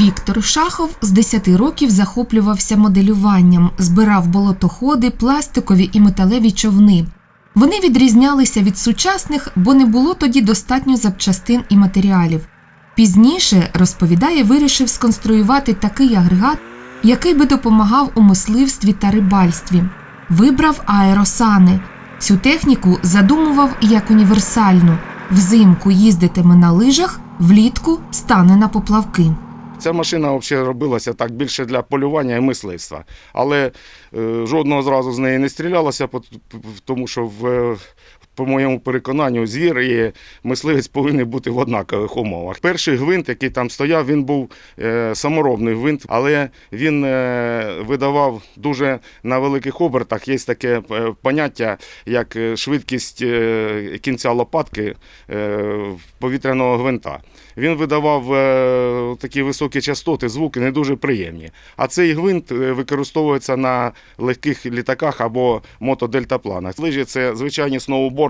Віктор Шахов з 10 років захоплювався моделюванням, збирав болотоходи, пластикові і металеві човни. Вони відрізнялися від сучасних, бо не було тоді достатньо запчастин і матеріалів. Пізніше, розповідає, вирішив сконструювати такий агрегат, який би допомагав у мисливстві та рибальстві. Вибрав аеросани. Цю техніку задумував як універсальну. Взимку їздитиме на лижах, влітку стане на поплавки. Ця машина взагалі робилася так більше для полювання і мисливства. Але е, жодного зразу з неї не стрілялося, тому що в, е, по моєму переконанню звір і мисливець повинні бути в однакових умовах. Перший гвинт, який там стояв, він був е, саморобний гвинт, але він е, видавав дуже на великих обертах. Є таке е, поняття, як швидкість кінця лопатки повітряного гвинта. Він видавав такі високі частоти, звуки не дуже приємні. А цей гвинт використовується на легких літаках або мотодельтапланах. Лижі це звичайні сноуборди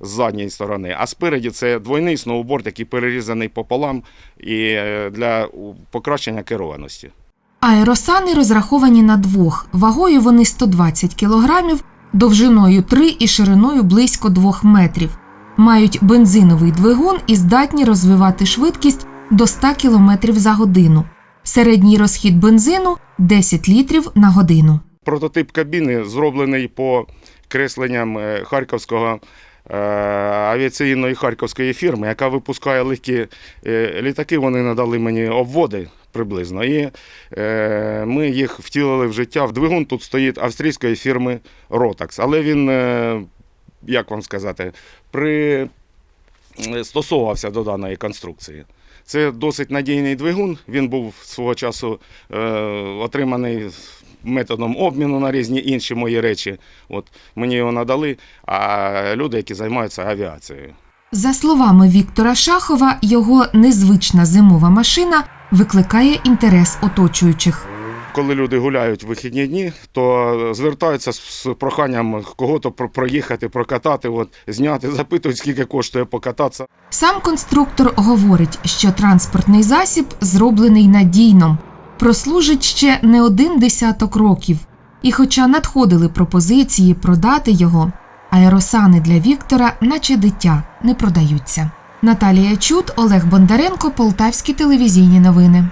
з задньої сторони, а спереді це двойний сноуборд, який перерізаний пополам і е, для покращення керованості. Аеросани розраховані на двох. Вагою вони 120 кілограмів, довжиною 3 і шириною близько 2 метрів. Мають бензиновий двигун і здатні розвивати швидкість до 100 км за годину. Середній розхід бензину 10 літрів на годину. Прототип кабіни зроблений по кресленням е, харківського е, авіаційної харківської фірми, яка випускає легкі е, літаки. Вони надали мені обводи приблизно. І ми їх втілили в життя. В двигун тут стоїть австрійської фірми Rotax. Але він, як вам сказати, при стосовувався до даної конструкції. Це досить надійний двигун. Він був свого часу е, отриманий методом обміну на різні інші мої речі. От мені його надали, а люди, які займаються авіацією. За словами Віктора Шахова, його незвична зимова машина викликає інтерес оточуючих. Коли люди гуляють в вихідні дні, то звертаються з проханням кого-то про- проїхати, прокатати, от, зняти, запитують, скільки коштує покататися. Сам конструктор говорить, що транспортний засіб зроблений надійно, прослужить ще не один десяток років. І хоча надходили пропозиції продати його, аеросани для Віктора, наче дитя, не продаються. Наталія Чут, Олег Бондаренко, Полтавські телевізійні новини.